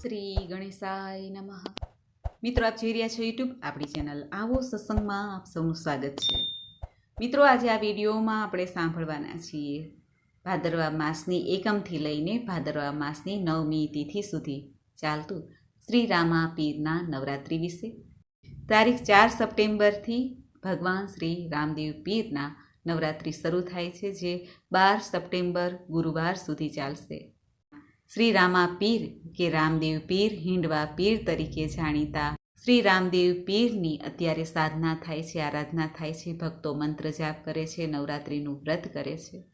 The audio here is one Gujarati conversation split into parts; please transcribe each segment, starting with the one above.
શ્રી ગણેશાય નમઃ. મિત્રો, આપ જોઈ રહ્યા છો યુટ્યુબ આપણી ચેનલ આવો સત્સંગમાં આપ સૌનું સ્વાગત છે. મિત્રો, આજે આ વિડીયોમાં આપણે સાંભળવાના છીએ ભાદરવા માસની એકમથી લઈને ભાદરવા માસની નવમી તિથિ સુધી ચાલતું શ્રી રામા પીરના નવરાત્રિ વિશે. તારીખ ચાર સપ્ટેમ્બરથી ભગવાન શ્રી રામદેવ પીરના નવરાત્રિ શરૂ થાય છે, જે બાર સપ્ટેમ્બર ગુરુવાર સુધી ચાલશે. શ્રી રામા પીર કે રામદેવ પીર હિંડવા પીર તરીકે જાણીતા. શ્રી રામદેવ પીરની અત્યારે સાધના થાય છે, આરાધના થાય છે, ભક્તો મંત્ર જાપ કરે છે, નવરાત્રિનું વ્રત કરે છે.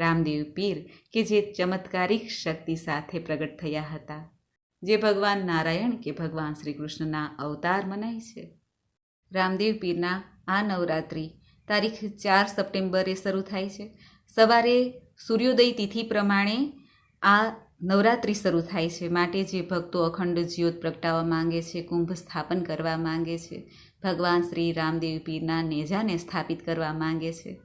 રામદેવ પીર કે જે ચમત્કારિક શક્તિ સાથે પ્રગટ થયા હતા. જે ભગવાન નારાયણ કે ભગવાન શ્રી કૃષ્ણના અવતાર મનાય છે. રામદેવ પીરના આ નવરાત્રિ તારીખ ચાર સપ્ટેમ્બરે શરૂ થાય છે. સવારે સૂર્યોદય તિથિ પ્રમાણે આ નવરાત્રિ શરૂ થાય છે. માટે જે ભક્તો અખંડ જ્યોત પ્રગટાવવા માંગે છે, કુંભ સ્થાપન કરવા માંગે છે, ભગવાન શ્રી રામદેવ પીરના નેજાને સ્થાપિત કરવા માંગે છે.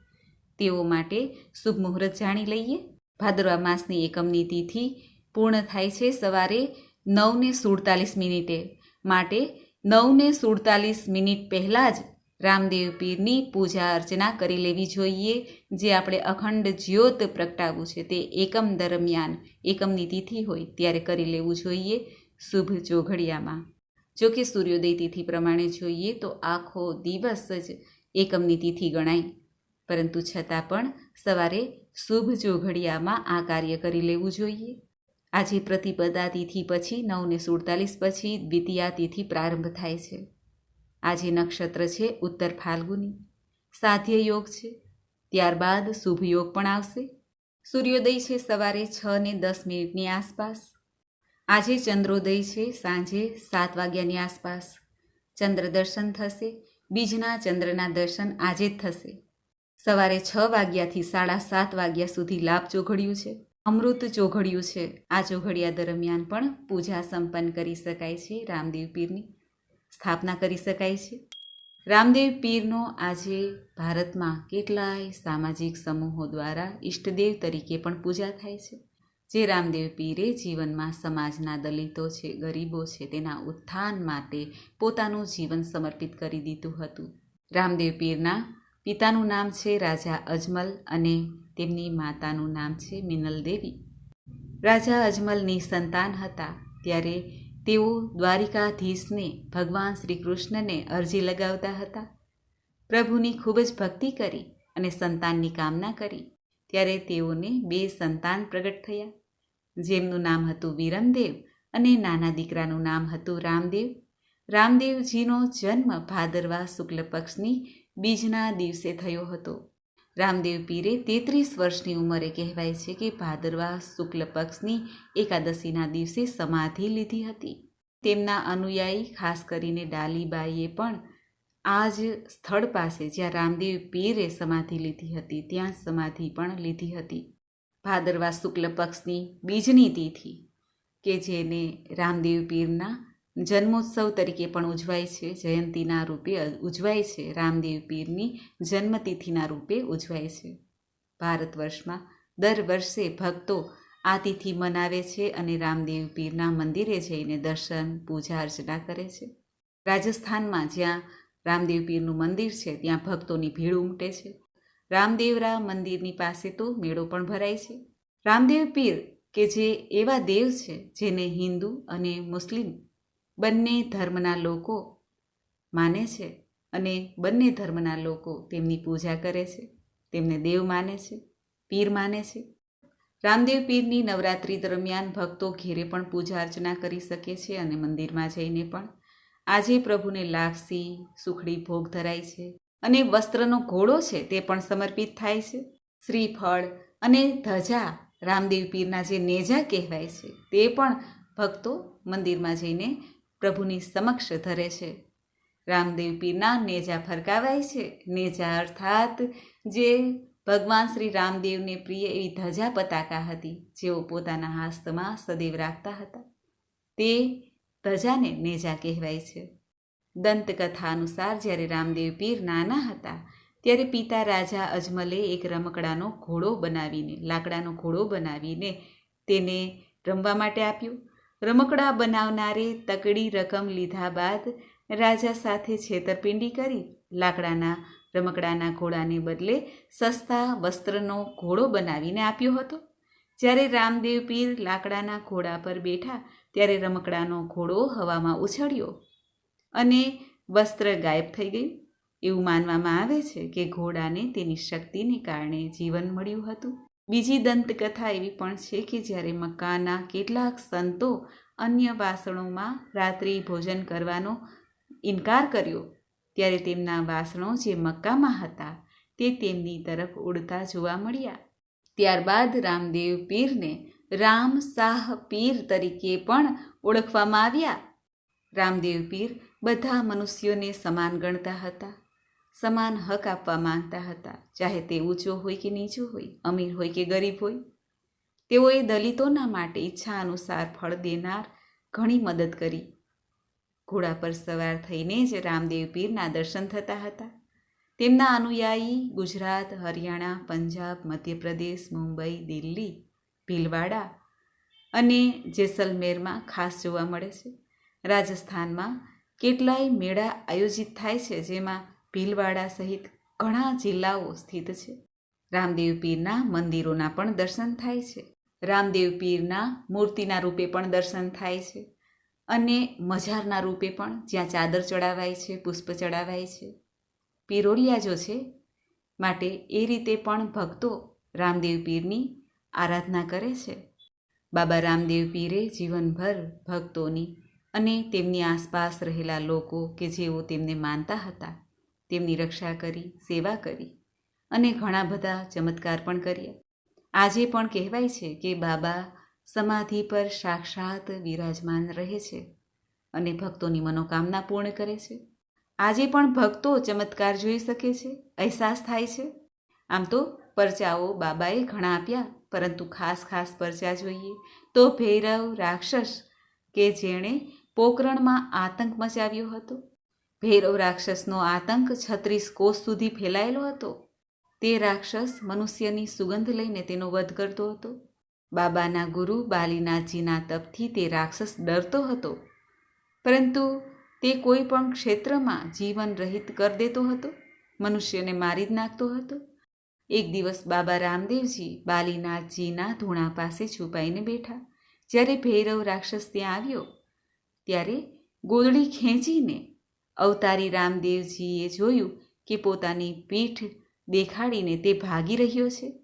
તેઓ માટે શુભ મુહૂર્ત જાણી લઈએ. ભાદરવા માસની એકમની તિથિ પૂર્ણ થાય છે સવારે નવને સુડતાલીસ મિનિટે. માટે નવને સુડતાલીસ મિનિટ પહેલાં જ રામદેવ પીરની પૂજા અર્ચના કરી લેવી જોઈએ, જે આપણે અખંડ જ્યોત પ્રગટાવવું છે તે એકમ દરમિયાન, એકમની તિથિ હોય ત્યારે કરી લેવું જોઈએ. શુભ ચોઘડિયામાં. જો કે સૂર્યોદય તિથિ પ્રમાણે જોઈએ તો આખો દિવસ જ એકમની તિથિ ગણાય. પરંતુ છતાં પણ સવારે શુભ ચોઘડિયામાં આ કાર્ય કરી લેવું જોઈએ. આજે પ્રતિપદા તિથિ પછી નવને સુડતાલીસ પછી દ્વિતીયા તિથિ પ્રારંભ થાય છે. આજે નક્ષત્ર છે, ઉત્તર ફાલ્ગુની. સાધ્ય યોગ છે, ત્યારબાદ શુભ યોગ પણ આવશે. સૂર્યોદય છે સવારે છ ને દસ મિનિટની આસપાસ. આજે ચંદ્રોદય છે સાંજે સાત વાગ્યાની આસપાસ. ચંદ્ર દર્શન થશે, બીજના ચંદ્રના દર્શન આજે જ થશે. સવારે છ વાગ્યાથી સાડા સાત વાગ્યા સુધી લાભ ચોઘડ્યું છે. અમૃત ચોઘડ્યું છે. આ ચોઘડિયા દરમિયાન પણ પૂજા સંપન્ન કરી શકાય છે, રામદેવ પીરની. સ્થાપના કરી શકાય છે. રામદેવ પીરનો આજે ભારતમાં કેટલાય સામાજિક સમૂહો દ્વારા ઈષ્ટદેવ તરીકે પણ પૂજા થાય છે. જે રામદેવ પીરે જીવનમાં સમાજના દલિતો છે, ગરીબો છે, તેના ઉત્થાન માટે પોતાનું જીવન સમર્પિત કરી દીધું હતું. રામદેવ પીરના પિતાનું નામ છે રાજા અજમલ અને તેમની માતાનું નામ છે મિનલ દેવી રાજા અજમલની સંતાન હતા ત્યારે તેઓ દ્વારિકાધીશને ભગવાન શ્રી કૃષ્ણને અરજી લગાવતા હતા. પ્રભુની ખૂબ જ ભક્તિ કરી અને સંતાનની કામના કરી. ત્યારે તેઓને બે સંતાન પ્રગટ થયા. જેમનું નામ હતું વિરમદેવ અને નાના દીકરાનું નામ હતું રામદેવ. રામદેવજીનો જન્મ ભાદરવા શુક્લ પક્ષની બીજના દિવસે થયો હતો. રામદેવ પીરે તેત્રીસ વર્ષની ઉંમરે કહેવાય છે કે ભાદરવા શુક્લ પક્ષની એકાદશીના દિવસે સમાધિ લીધી હતી. તેમના અનુયાયી, ખાસ કરીને ડાલીબાઈએ પણ આ જ સ્થળ પાસે જ્યાં રામદેવ પીરે સમાધિ લીધી હતી, ત્યાં સમાધિ પણ લીધી હતી. ભાદરવા શુક્લ પક્ષની બીજની તિથિ, કે જેને રામદેવ પીરના જન્મોત્સવ તરીકે પણ ઉજવાય છે. જયંતીના રૂપે ઉજવાય છે. રામદેવ પીરની જન્મતિથિના રૂપે ઉજવાય છે. ભારત વર્ષમાં દર વર્ષે ભક્તો આ તિથિ મનાવે છે અને રામદેવ પીરના મંદિરે જઈને દર્શન, પૂજા અર્ચના કરે છે. રાજસ્થાનમાં જ્યાં રામદેવ પીરનું મંદિર છે, ત્યાં ભક્તોની ભીડ ઉમટે છે. રામદેવરા મંદિરની પાસે તો મેળો પણ ભરાય છે. રામદેવ પીર કે જે એવા દેવ છે જેને હિન્દુ અને મુસ્લિમ બંને ધર્મના લોકો માને છે અને બંને ધર્મના લોકો તેમની પૂજા કરે છે. તેમને દેવ માને છે, પીર માને છે. રામદેવ પીરની નવરાત્રિ દરમિયાન ભક્તો ઘેરે પણ પૂજા અર્ચના કરી શકે છે અને મંદિરમાં જઈને પણ. આજે પ્રભુને લાપસી, સુખડી ભોગ ધરાય છે અને વસ્ત્રનો ઘોડો છે તે પણ સમર્પિત થાય છે. શ્રીફળ અને ધજા રામદેવ પીરના જે નેજા કહેવાય છે તે પણ ભક્તો મંદિરમાં જઈને પ્રભુની સમક્ષ ધરે છે. રામદેવ પીરના નેજા ફરકાવાય છે. નેજા અર્થાત જે ભગવાન શ્રી રામદેવને પ્રિય એવી ધજા પતાકા હતી, જેઓ પોતાના હાસ્તમાં સદૈવ રાખતા હતા. તે ધજાને નેજા કહેવાય છે. દંતકથા અનુસાર જ્યારે રામદેવ પીર નાના હતા, ત્યારે પિતા રાજા અજમલે એક રમકડાનો ઘોડો બનાવીને, લાકડાનો ઘોડો બનાવીને તેને રમવા માટે આપ્યું. રમકડા બનાવનારે તકડી રકમ લીધા બાદ રાજા સાથે છેતરપિંડી કરી લાકડાના રમકડાના ઘોડાને બદલે સસ્તા વસ્ત્રનો ઘોડો બનાવીને આપ્યો હતો. જ્યારે રામદેવ પીર લાકડાના ઘોડા પર બેઠા ત્યારે રમકડાનો ઘોડો હવામાં ઉછળ્યો અને વસ્ત્ર ગાયબ થઈ ગયું. એવું માનવામાં આવે છે કે ઘોડાને તેની શક્તિને કારણે જીવન મળ્યું હતું. બીજી દંતકથા એવી પણ છે કે જ્યારે મક્કાના કેટલાક સંતો અન્ય વાસણોમાં રાત્રિ ભોજન કરવાનો ઇનકાર કર્યો, ત્યારે તેમના વાસણો જે મક્કામાં હતા તે તેમની તરફ ઉડતા જોવા મળ્યા. ત્યારબાદ રામદેવ પીરને રામ શાહ પીર તરીકે પણ ઓળખવામાં આવ્યા. રામદેવ પીર બધા મનુષ્યોને સમાન ગણતા હતા. સમાન હક આપવા માંગતા હતા. ચાહે તે ઊંચો હોય કે નીચો હોય, અમીર હોય કે ગરીબ હોય. તેઓએ દલિતોના માટે ઈચ્છા અનુસાર ફળ દેનાર ઘણી મદદ કરી. ઘોડા પર સવાર થઈને જ રામદેવ પીરના દર્શન થતા હતા. તેમના અનુયાયી ગુજરાત, હરિયાણા, પંજાબ, મધ્યપ્રદેશ, મુંબઈ, દિલ્હી, ભીલવાડા અને જેસલમેરમાં ખાસ જોવા મળે છે. રાજસ્થાનમાં કેટલાય મેળા આયોજિત થાય છે જેમાં ભીલવાડા સહિત ઘણા જિલ્લાઓ સ્થિત છે. રામદેવ પીરના મંદિરોના પણ દર્શન થાય છે. રામદેવ પીરના મૂર્તિના રૂપે પણ દર્શન થાય છે અને મઝારના રૂપે પણ જ્યાં ચાદર ચડાવાય છે, પુષ્પ ચડાવાય છે. પીરોલિયા જો છે માટે એ રીતે પણ ભક્તો રામદેવ પીરની આરાધના કરે છે. બાબા રામદેવ પીરે જીવનભર ભક્તોની અને તેમની આસપાસ રહેલા લોકો કે જેઓ તેમને માનતા હતા તેમની રક્ષા કરી, સેવા કરી અને ઘણા બધા ચમત્કાર પણ કર્યા. આજે પણ કહેવાય છે કે બાબા સમાધિ પર સાક્ષાત વિરાજમાન રહે છે અને ભક્તોની મનોકામના પૂર્ણ કરે છે. આજે પણ ભક્તો ચમત્કાર જોઈ શકે છે, અહેસાસ થાય છે. આમ તો પરચાઓ બાબાએ ઘણા આપ્યા, પરંતુ ખાસ ખાસ પરચા જોઈએ તો ભૈરવ રાક્ષસ કે જેણે પોકરણમાં આતંક મચાવ્યો હતો. ભૈરવ રાક્ષસનો આતંક છત્રીસ કોષ સુધી ફેલાયેલો હતો. તે રાક્ષસ મનુષ્યની સુગંધ લઈને તેનો વધ કરતો હતો. બાબાના ગુરુ બાલીનાથજીના તપથી તે રાક્ષસ ડરતો હતો. પરંતુ તે કોઈ પણ ક્ષેત્રમાં જીવન રહિત કરી દેતો હતો. મનુષ્યને મારી જ નાખતો હતો. એક દિવસ બાબા રામદેવજી બાલીનાથજીના ધૂણા પાસે છુપાઈને બેઠા. જ્યારે ભૈરવ રાક્ષસ ત્યાં આવ્યો, ત્યારે ગોદડી ખેંચીને અવતારી રામદેવજીએ જોયું કે પોતાની પીઠ દેખાડીને તે ભાગી રહ્યો છે.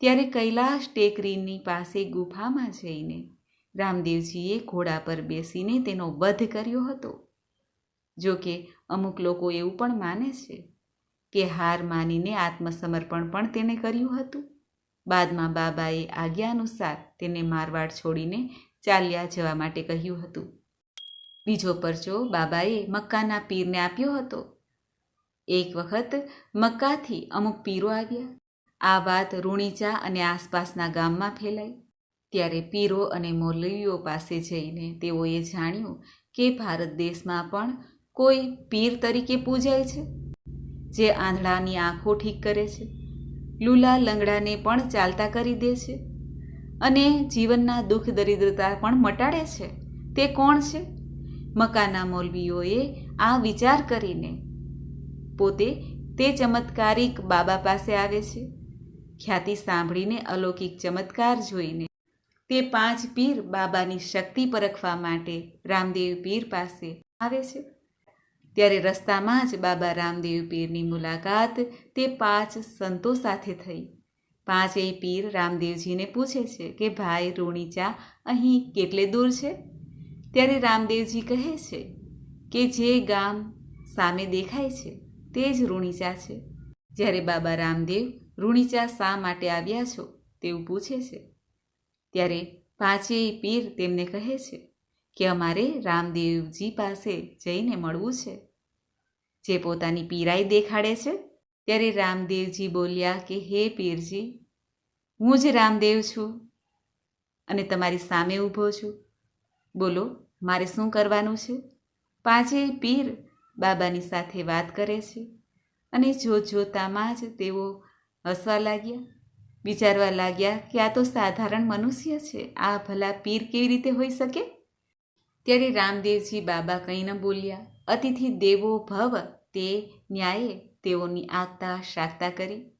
ત્યારે કૈલાશ ટેકરીની પાસે ગુફામાં જઈને રામદેવજીએ ઘોડા પર બેસીને તેનો વધ કર્યો હતો. જો કે અમુક લોકો એવું પણ માને છે કે હાર માનીને આત્મસમર્પણ પણ તેને કર્યું હતું. બાદમાં બાબાએ આજ્ઞા અનુસાર તેને મારવાડ છોડીને ચાલ્યા જવા માટે કહ્યું હતું. બીજો પરચો બાબાએ મક્કાના પીરને આપ્યો હતો. એક વખત મક્કાથી અમુક પીરો આવ્યા. આ વાત રૂણીચા અને આસપાસના ગામમાં ફેલાઈ. ત્યારે પીરો અને મૌલવીઓ પાસે જઈને તેઓએ જાણ્યું કે ભારત દેશમાં પણ કોઈ પીર તરીકે પૂજાય છે, જે આંધળાની આંખો ઠીક કરે છે, લૂલા લંગડાને પણ ચાલતા કરી દે છે, અને જીવનના દુઃખ દરિદ્રતા પણ મટાડે છે. તે કોણ છે? મકાના મૌલવીઓએ આ વિચાર કરીને પોતે તે ચમત્કારિક બાબા પાસે આવે છે. ખ્યાતિ સાંભળીને અલૌકિક ચમત્કાર જોઈને તે પાંચ પીર બાબાની શક્તિ પરખવા માટે રામદેવ પીર પાસે આવે છે. ત્યારે રસ્તામાં જ બાબા રામદેવ પીરની મુલાકાત તે પાંચ સંતો સાથે થઈ. પાંચેય પીર રામદેવજીને પૂછે છે કે, ભાઈ રૂણીચા અહીં કેટલે દૂર છે? ત્યારે રામદેવજી કહે છે કે જે ગામ સામે દેખાય છે, તે જ ઋણીચા છે. જ્યારે બાબા રામદેવ ઋણીચા શા માટે આવ્યા છો તેવું પૂછે છે. ત્યારે પાંચેય પીર તેમને કહે છે કે અમારે રામદેવજી પાસે જઈને મળવું છે. જે પોતાની પીરાઈ દેખાડે છે, ત્યારે રામદેવજી બોલ્યા કે, હે પીરજી, હું જ રામદેવ છું અને તમારી સામે ઊભો છું. બોલો, મારે શું કરવાનું છે? પાંચેય પીર બાબાની સાથે વાત કરે છે અને જોત જોતામાં જ તેઓ હસવા લાગ્યા. વિચારવા લાગ્યા કે આ તો સાધારણ મનુષ્ય છે. આ ભલા પીર કેવી રીતે હોઈ શકે? ત્યારે રામદેવજી બાબા કંઈ ન બોલ્યા. અતિથિ દેવો ભવ તે ન્યાયે તેઓની આગતા શાકતા કરી.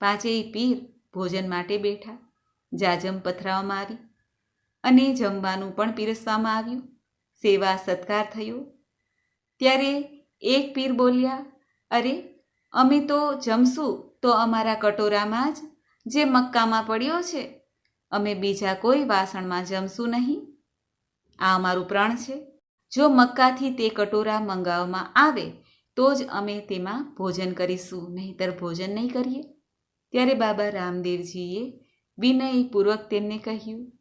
પાંચેય પીર ભોજન માટે બેઠા. જાજમ પથરાવવામાં આવી અને જમવાનું પણ પીરસવામાં આવ્યું. સેવા સત્કાર થયો. ત્યારે એક પીર બોલ્યા, અરે, અમે તો જમશું તો અમારા કટોરામાં જ જે મક્કામાં પડ્યો છે, અમે બીજા કોઈ વાસણમાં જમશું નહીં. આ અમારું પ્રણ છે. જો મક્કાથી તે કટોરા મંગાવવામાં આવે, તો જ અમે તેમાં ભોજન કરીશું, નહીંતર ભોજન નહીં કરીએ. ત્યારે બાબા રામદેવજીએ વિનયપૂર્વક તેમને કહ્યું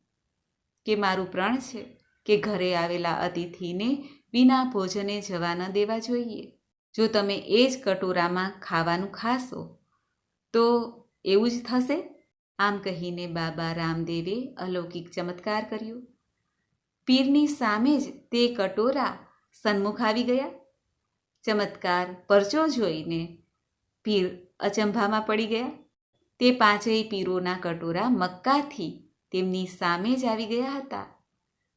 કે મારું પ્રણ છે કે ઘરે આવેલા અતિથિને વિના ભોજને જવા ન દેવા જોઈએ. જો તમે એ જ કટોરામાં ખાવાનું ખાશો, તો એવું જ થશે? આમ કહીને બાબા રામદેવે અલૌકિક ચમત્કાર કર્યો. પીરની સામે જ તે કટોરા સન્મુખ આવી ગયા. ચમત્કાર પરચો જોઈને પીર અચંભામાં પડી ગયા. તે પાંચેય પીરોના કટોરા મક્કાથી તેમની સામે જ આવી ગયા હતા.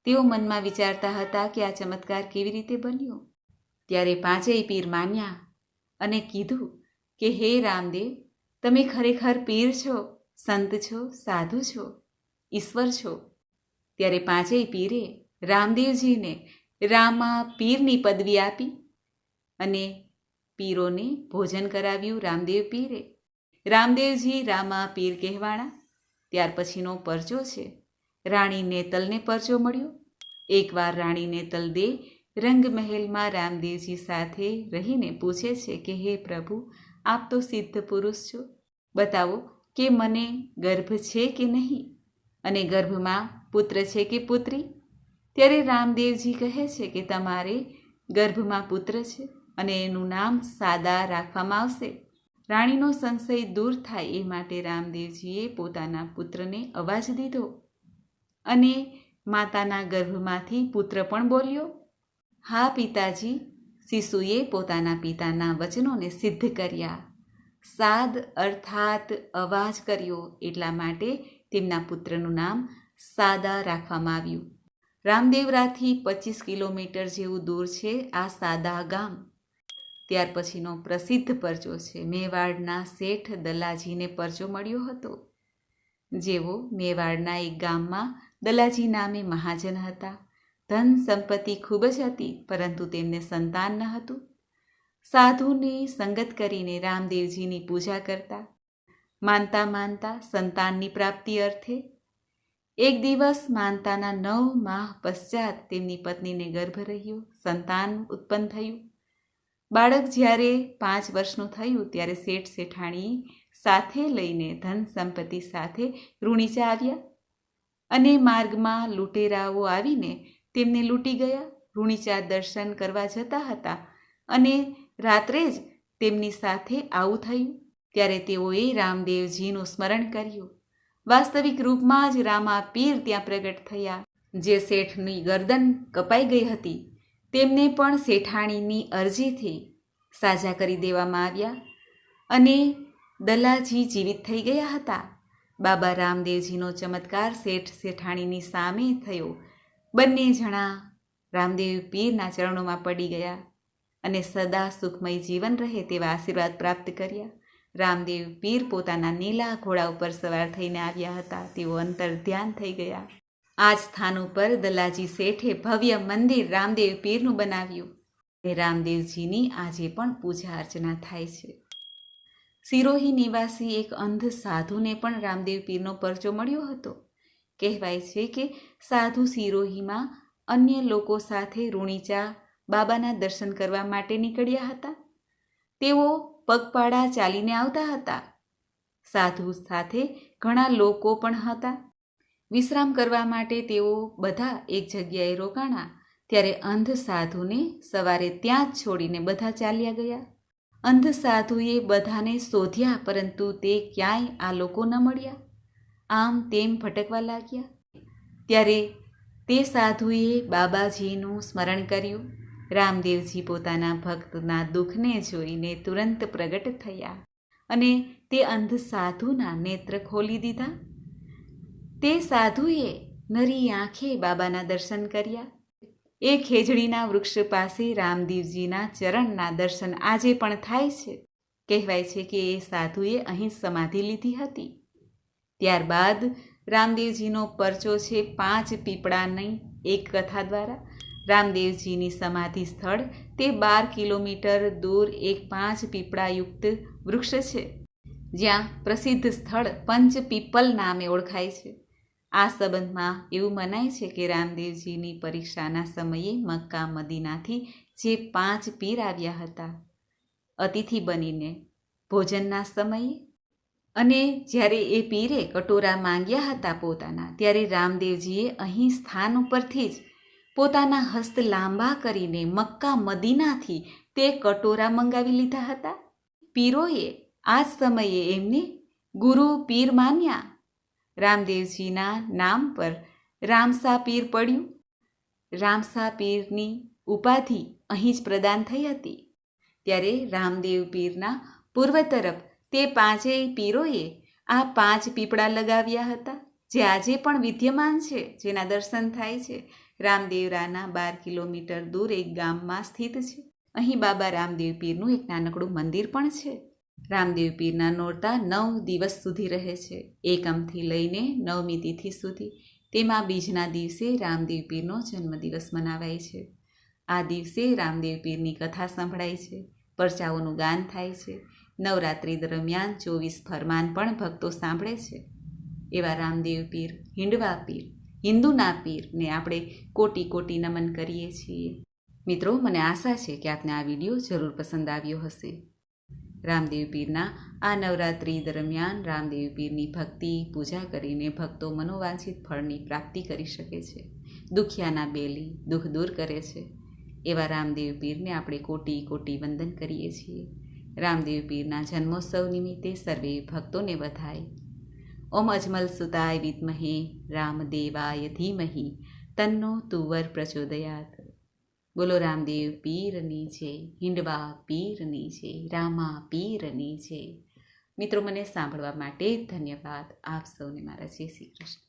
તેઓ મનમાં વિચારતા હતા કે આ ચમત્કાર કેવી રીતે બન્યો? ત્યારે પાંચેય પીર માન્યા અને કીધું કે, હે રામદેવ, તમે ખરેખર પીર છો, સંત છો, સાધુ છો, ઈશ્વર છો. ત્યારે પાંચેય પીરે રામદેવજીને રામા પીરની પદવી આપી અને પીરોને ભોજન કરાવ્યું રામદેવ પીરે. રામદેવજી રામા પીર કહેવાણા ત્યાર પછીનો પરચો છે. રાણી નેતલને પરચો મળ્યો. એકવાર રાણી નેતલ દે રંગમહેલમાં રામદેવજી સાથે રહીને પૂછે છે કે, હે પ્રભુ, આપ તો સિદ્ધ પુરુષ છો. બતાવો, કે મને ગર્ભ છે કે નહીં? અને ગર્ભમાં પુત્ર છે કે પુત્રી? ત્યારે રામદેવજી કહે છે કે, તમારે ગર્ભમાં પુત્ર છે અને એનું નામ સાદા રાખવામાં આવશે. રાણીનો સંશય દૂર થાય એ માટે રામદેવજીએ પોતાના પુત્રને અવાજ દીધો અને માતાના ગર્ભમાંથી પુત્ર પણ બોલ્યો, હા પિતાજી, શિશુએ પોતાના પિતાના વચનોને સિદ્ધ કર્યા. સાદ અર્થાત અવાજ કર્યો એટલા માટે તેમના પુત્રનું નામ સાદા રાખવામાં આવ્યું. રામદેવરાથી પચીસ કિલોમીટર જેવું દૂર છે આ સાદા ગામ. ત્યાર પછીનો પ્રસિદ્ધ પરચો છે. મેવાડના શેઠ દલાજીને પરચો મળ્યો હતો જેઓ મેવાડના એક ગામમાં દલાજી નામે મહાજન હતા. ધન સંપત્તિ ખૂબ જ હતી, પરંતુ તેમને સંતાન ન હતું. સાધુની સંગત કરીને રામદેવજીની પૂજા કરતા, માનતા માનતા સંતાનની પ્રાપ્તિ અર્થે એક દિવસ માનતાના નવ માહ પશ્ચાત તેમની પત્નીને ગર્ભ રહ્યો. સંતાન ઉત્પન્ન થયું. બાળક જ્યારે પાંચ વર્ષનું થયું ત્યારે શેઠ શેઠાણી સાથે લઈને ધન સંપત્તિ સાથે ઋણીચા આવ્યા અને માર્ગમાં લૂંટેરાઓ આવીને તેમને લૂંટી ગયા. ઋણીચા દર્શન કરવા જતા હતા અને રાત્રે જ તેમની સાથે આવું થયું. ત્યારે તેઓએ રામદેવજીનું સ્મરણ કર્યું. વાસ્તવિક રૂપમાં જ રામા પીર ત્યાં પ્રગટ થયા, જે શેઠની ગરદન કપાઈ ગઈ હતી. તેમને પણ શેઠાણીની અરજીથી સાજા કરી દેવામાં આવ્યા અને દલાજી જીવિત થઈ ગયા હતા. બાબા રામદેવજીનો ચમત્કાર શેઠ શેઠાણીની સામે થયો. બંને જણા રામદેવ પીરના ચરણોમાં પડી ગયા અને સદા સુખમય જીવન રહે તેવા આશીર્વાદ પ્રાપ્ત કર્યા. રામદેવ પીર પોતાના નીલા ઘોડા ઉપર સવાર થઈને આવ્યા હતા. તેઓ અંતર ધ્યાન થઈ ગયા. આ જ સ્થાન ઉપર દલાજી શેઠે ભવ્ય મંદિર રામદેવ પીરનું બનાવ્યું. તે રામદેવજીની આજે પણ પૂજા અર્ચના થાય છે. સિરોહી નિવાસી એક અંધ સાધુને પણ રામદેવ પીરનો પરચો મળ્યો હતો. કહેવાય છે કે સાધુ સિરોહીમાં અન્ય લોકો સાથે રૂણીચા બાબાના દર્શન કરવા માટે નીકળ્યા હતા. તેઓ પગપાળા ચાલીને આવતા હતા. સાધુ સાથે ઘણા લોકો પણ હતા. વિશ્રામ કરવા માટે તેઓ બધા એક જગ્યાએ રોકાણા. ત્યારે અંધ સાધુને સવારે ત્યાં જ છોડીને બધા ચાલ્યા ગયા. અંધ સાધુએ બધાને શોધ્યા, પરંતુ તે ક્યાંય આ લોકો ન મળ્યા. આમ તેમ ભટકવા લાગ્યા. ત્યારે તે સાધુએ બાબાજીનું સ્મરણ કર્યું. રામદેવજી પોતાના ભક્તના દુઃખને જોઈને તુરંત પ્રગટ થયા અને તે અંધ સાધુના નેત્ર ખોલી દીધા. તે સાધુએ નરી આંખે બાબાના દર્શન કર્યા. એ ખેજડીના વૃક્ષ પાસે રામદેવજીના ચરણના દર્શન આજે પણ થાય છે. કહેવાય છે કે એ સાધુએ અહીં સમાધિ લીધી હતી. ત્યારબાદ રામદેવજીનો પરચો છે પાંચ પીપળાની એક કથા દ્વારા. રામદેવજીની સમાધિ સ્થળ તે બાર કિલોમીટર દૂર એક પાંચ પીપળાયુક્ત વૃક્ષ છે. જ્યાં પ્રસિદ્ધ સ્થળ પંચ પીપલ નામે ઓળખાય છે. આ સંબંધમાં એવું મનાય છે કે રામદેવજીની પરીક્ષાના સમયે મક્કા મદીનાથી જે પાંચ પીર આવ્યા હતા, અતિથિ બનીને ભોજનના સમયે અને જ્યારે એ પીરે કટોરા માંગ્યા હતા પોતાના, ત્યારે રામદેવજીએ અહીં સ્થાન ઉપરથી જ પોતાના હસ્ત લાંબા કરીને મક્કા મદીનાથી તે કટોરા મંગાવી લીધા હતા. પીરોએ આ જ સમયે એમને ગુરુ પીર માન્યા રામદેવજીના નામ પર રામસા પીર પડ્યું. રામસા પીરની ઉપાધિ અહીં જ પ્રદાન થઈ હતી. ત્યારે રામદેવ પીરના પૂર્વ તરફ તે પાંચેય પીરોએ આ પાંચ પીપળા લગાવ્યા હતા, જે આજે પણ વિદ્યમાન છે, જેના દર્શન થાય છે. રામદેવરાના બાર કિલોમીટર દૂર એક ગામમાં સ્થિત છે. અહીં બાબા રામદેવ પીરનું એક નાનકડું મંદિર પણ છે. રામદેવ પીરના નોરતા નવ દિવસ સુધી રહે છે. એકમથી લઈને નવમી તિથિ સુધી તેમાં બીજના દિવસે રામદેવ પીરનો જન્મદિવસ મનાવાય છે. આ દિવસે રામદેવ પીરની કથા સંભળાય છે. પરચાઓનું ગાન થાય છે. નવરાત્રિ દરમિયાન ચોવીસ ફરમાન પણ ભક્તો સાંભળે છે. એવા રામદેવ પીર, હિંડવા પીર, હિન્દુના પીરને આપણે કોટી કોટી નમન કરીએ છીએ. મિત્રો, મને આશા છે કે આપને આ વીડિયો જરૂર પસંદ આવ્યો હશે. રામદેવ પીરના આ નવરાત્રિ દરમિયાન રામદેવ પીરની ભક્તિ, પૂજા કરીને ભક્તો મનોવાંછિત ફળની પ્રાપ્તિ કરી શકે છે. દુખિયાના બેલી દુઃખ દૂર કરે છે. એવા રામદેવ પીરને આપણે કોટી કોટી વંદન કરીએ છીએ. રામદેવ પીરના જન્મોત્સવ નિમિત્તે સર્વે ભક્તોને વધાય. ઓમ અજમલ સુતાય વિદ્મહે રામદેવાય ધીમહી, તન્નો તુવર પ્રચોદયાત. બોલો રામદેવ પીરની છે હિંડવા પીરની છે રામા પીરની છે મિત્રો, મને સાંભળવા માટે ધન્યવાદ. આપ સૌને મારા જય શ્રી કૃષ્ણ.